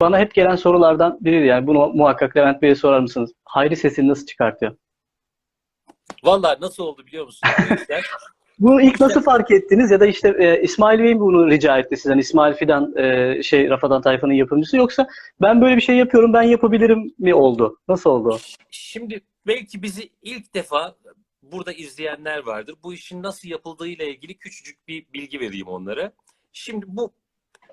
bana hep gelen sorulardan biri yani bunu muhakkak Levent Bey'e sorar mısınız? Hayri sesini nasıl çıkartıyor? Vallahi nasıl oldu biliyor musun? Bunu ilk nasıl fark ettiniz ya da işte e, İsmail Bey mi bunu rica etti sizden? İsmail Fidan e, şey Rafadan Tayfa'nın yapımcısı yoksa ben böyle bir şey yapıyorum ben yapabilirim mi oldu? Nasıl oldu? Şimdi belki bizi ilk defa burada izleyenler vardır. Bu işin nasıl yapıldığıyla ilgili küçücük bir bilgi vereyim onlara. Şimdi bu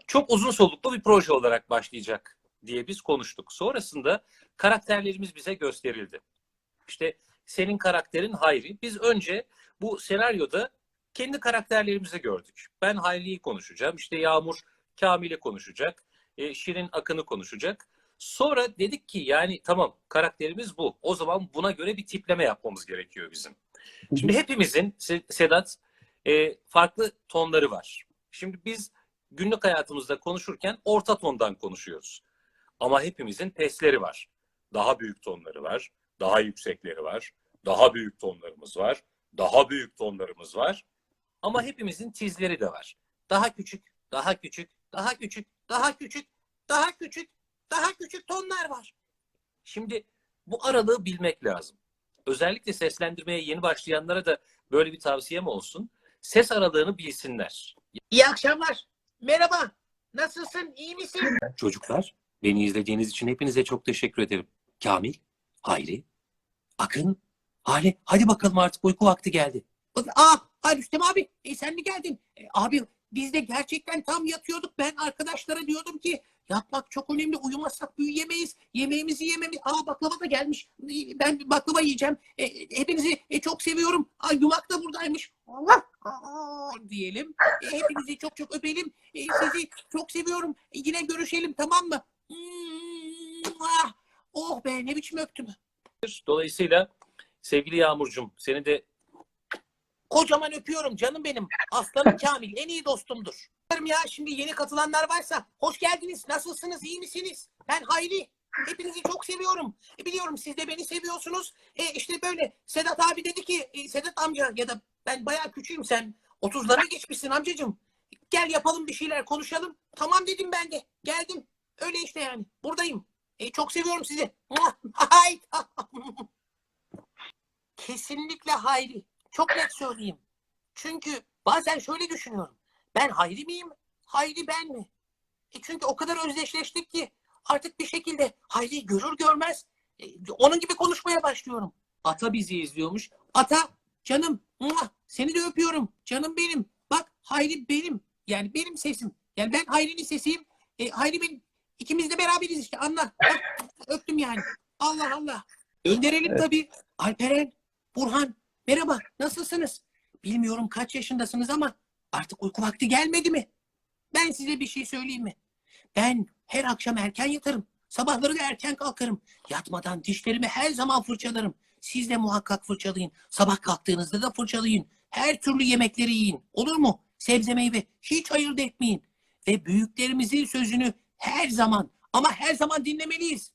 çok uzun soluklu bir proje olarak başlayacak diye biz konuştuk. Sonrasında karakterlerimiz bize gösterildi. İşte senin karakterin Hayri. Biz önce bu senaryoda kendi karakterlerimizi gördük. Ben Hayri'yi konuşacağım. İşte Yağmur Kamil'i konuşacak. E, Şirin Akın'ı konuşacak. Sonra dedik ki yani tamam karakterimiz bu. O zaman buna göre bir tipleme yapmamız gerekiyor bizim. Şimdi hepimizin Se- Sedat e, farklı tonları var. Şimdi biz günlük hayatımızda konuşurken orta tondan konuşuyoruz. Ama hepimizin pesleri var. Daha büyük tonları var. Daha yüksekleri var. Daha büyük tonlarımız var. Daha büyük tonlarımız var. Ama hepimizin tizleri de var. Daha küçük, daha küçük, daha küçük, daha küçük, daha küçük, daha küçük tonlar var. Şimdi bu aralığı bilmek lazım. Özellikle seslendirmeye yeni başlayanlara da böyle bir tavsiyem olsun. Ses aralığını bilsinler. İyi akşamlar. Merhaba. Nasılsın? İyi misin? Çocuklar, beni izlediğiniz için hepinize çok teşekkür ederim. Kamil, Hayri, Akın, Hale, hadi bakalım artık uyku vakti geldi. Aa, ay Rüstem abi. E, sen mi geldin? E, abi biz de gerçekten tam yatıyorduk. Ben arkadaşlara diyordum ki yatmak çok önemli. Uyumazsak büyüyemeyiz. Yemeğimizi yememiz. Aa baklava da gelmiş. E, Ben baklava yiyeceğim. E, hepinizi e, çok seviyorum. Aa, yumak da buradaymış. Allah aa, diyelim. E, hepinizi çok çok öpelim. E, sizi çok seviyorum. E, yine görüşelim tamam mı? Ah. Oh be ne biçim öptüm. Dolayısıyla sevgili Yağmurcuğum seni de Kocaman öpüyorum canım benim. Aslanım Kamil en iyi dostumdur. Ya şimdi yeni katılanlar varsa hoş geldiniz. Nasılsınız? iyi misiniz? Ben Hayri. Hepinizi çok seviyorum. E, biliyorum siz de beni seviyorsunuz. E, işte böyle Sedat abi dedi ki e, Sedat amca ya da ben bayağı küçüğüm sen 30'lara geçmişsin amcacığım. Gel yapalım bir şeyler konuşalım. Tamam dedim ben de. Geldim. Öyle işte yani. Buradayım. E, çok seviyorum sizi. Kesinlikle Hayri. Çok net söyleyeyim. Çünkü bazen şöyle düşünüyorum. Ben Hayri miyim? Hayri ben mi? E çünkü o kadar özdeşleştik ki artık bir şekilde Hayri görür görmez e, onun gibi konuşmaya başlıyorum. Ata bizi izliyormuş. Ata canım seni de öpüyorum. Canım benim. Bak Hayri benim. Yani benim sesim. Yani ben Hayri'nin sesiyim. E, Hayri benim. İkimiz de beraberiz işte anla. Bak, öptüm yani. Allah Allah. Gönderelim Evet. tabii. Alperen, Burhan, merhaba. Nasılsınız? Bilmiyorum kaç yaşındasınız ama artık uyku vakti gelmedi mi? Ben size bir şey söyleyeyim mi? Ben her akşam erken yatarım. Sabahları da erken kalkarım. Yatmadan dişlerimi her zaman fırçalarım. Siz de muhakkak fırçalayın. Sabah kalktığınızda da fırçalayın. Her türlü yemekleri yiyin. Olur mu? Sebze meyve hiç ayırt etmeyin. Ve büyüklerimizin sözünü her zaman ama her zaman dinlemeliyiz.